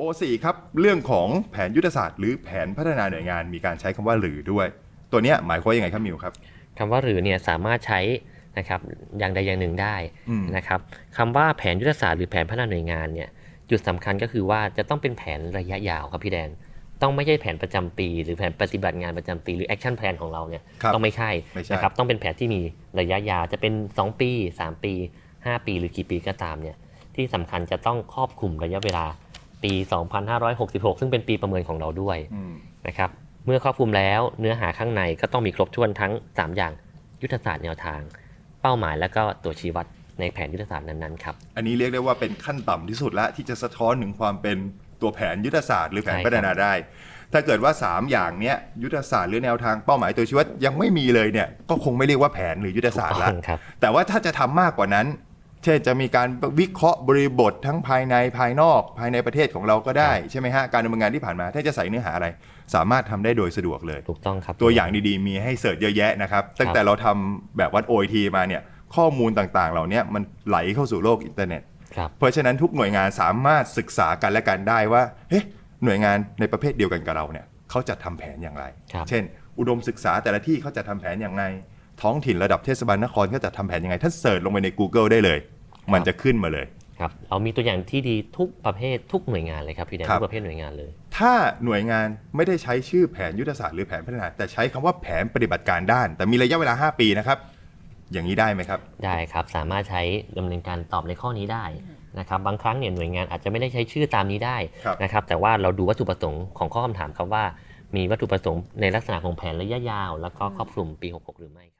O4 ครับ เรื่องของแผนยุทธศาสตร์ หรือแผนพัฒนาหน่วยงานมีการใช้คำว่าหรือด้วย ตัวเนี้ยหมายความยังไงครับมิวครับคำว่าหรือเนี่ยสามารถใช้นะครับอย่างใดอย่างหนึ่งได้นะครับคำว่าแผนยุทธศาสตร์หรือแผนพัฒนาหน่วยงานเนี่ยจุดสำคัญก็คือว่าจะต้องเป็นแผนระยะยาวครับพี่แดน ต้องไม่ใช่แผนประจำปี หรือแผนปฏิบัติงานประจำปีหรือแอคชั่นแพลนของเราเนี่ยต้องไม่ใช่นะครับต้องเป็นแผนที่มีระยะยาวจะเป็น 2 ปี 3 ปี 5 ปี หรือกี่ปีก็ตามเนี่ยที่สำคัญจะต้องครอบคลุมระยะเวลา ปี 2566 ซึ่งเป็นปีประเมินของเราด้วยอืมนะครับ เมื่อครอบคลุมแล้วเนื้อหาข้างในก็ต้องมีครบถ้วนทั้ง 3 อย่างยุทธศาสตร์แนวทาง เป้าหมายและก็ตัวชี้วัดในแผนยุทธศาสตร์นั้นๆครับ อันนี้เรียกได้ว่าเป็นขั้นต่ำที่สุดละที่จะสะท้อนถึงความเป็นตัวแผนยุทธศาสตร์หรือแผนใช่ครับพัฒนาได้ ถ้าเกิดว่า 3 อย่างเนี้ยยุทธศาสตร์หรือแนวทางเป้าหมายตัวชี้วัดยังไม่มีเลยเนี่ยก็คงไม่เรียกว่าแผนหรือยุทธศาสตร์ละต้องครับแต่ว่าถ้าจะทำมากกว่านั้น เช่นจะมีการวิเคราะห์บริบททั้งภายในภายนอกภายในประเทศของเราก็ได้ใช่ไหมฮะการดำเนินงานที่ผ่านมา ถ้าจะใส่เนื้อหาอะไร สามารถทำได้โดยสะดวกเลย ถูกต้องครับ ตัวอย่างดีๆ มีให้เสิร์ชเยอะแยะนะครับ ตั้งแต่เราทำแบบวัด OIT มาเนี่ยข้อมูลต่างๆ เหล่านี้มันไหลเข้าสู่โลกอินเทอร์เน็ต ครับ เพราะฉะนั้นทุกหน่วยงานสามารถศึกษากันและกันได้ว่าเฮ้ยหน่วยงานในประเภทเดียวกันกับเราเนี่ยเขาจะทำแผนอย่างไร ครับ เช่น อุดมศึกษาแต่ละที่เขาจะทำแผนอย่างไร ท้องถิ่นระดับเทศบาลนครเขาจะทำแผนยังไง ท่านเสิร์ชลงไปใน Google ได้เลย มันจะขึ้นมาเลยครับเรามีตัวอย่างที่ดีทุกประเภททุกหน่วยงานเลยครับพี่แดนครับทุกประเภทหน่วยงานเลย ถ้าหน่วยงานไม่ได้ใช้ชื่อแผนยุทธศาสตร์หรือแผนพัฒนา แต่ใช้คำว่าแผนปฏิบัติการด้าน แต่มีระยะเวลา 5 ปีนะครับ อย่างนี้ได้ไหมครับ ได้ครับสามารถใช้ดำเนินการตอบในข้อนี้ได้นะครับบางครั้งเนี่ยหน่วยงานอาจจะไม่ได้ใช้ชื่อตามนี้ได้ครับนะครับแต่ว่าเราดูวัตถุประสงค์ของข้อคำถามครับว่า มีวัตถุประสงค์ในลักษณะของแผนระยะยาว แล้วก็ครอบคลุมปี 66 หรือไม่ครับ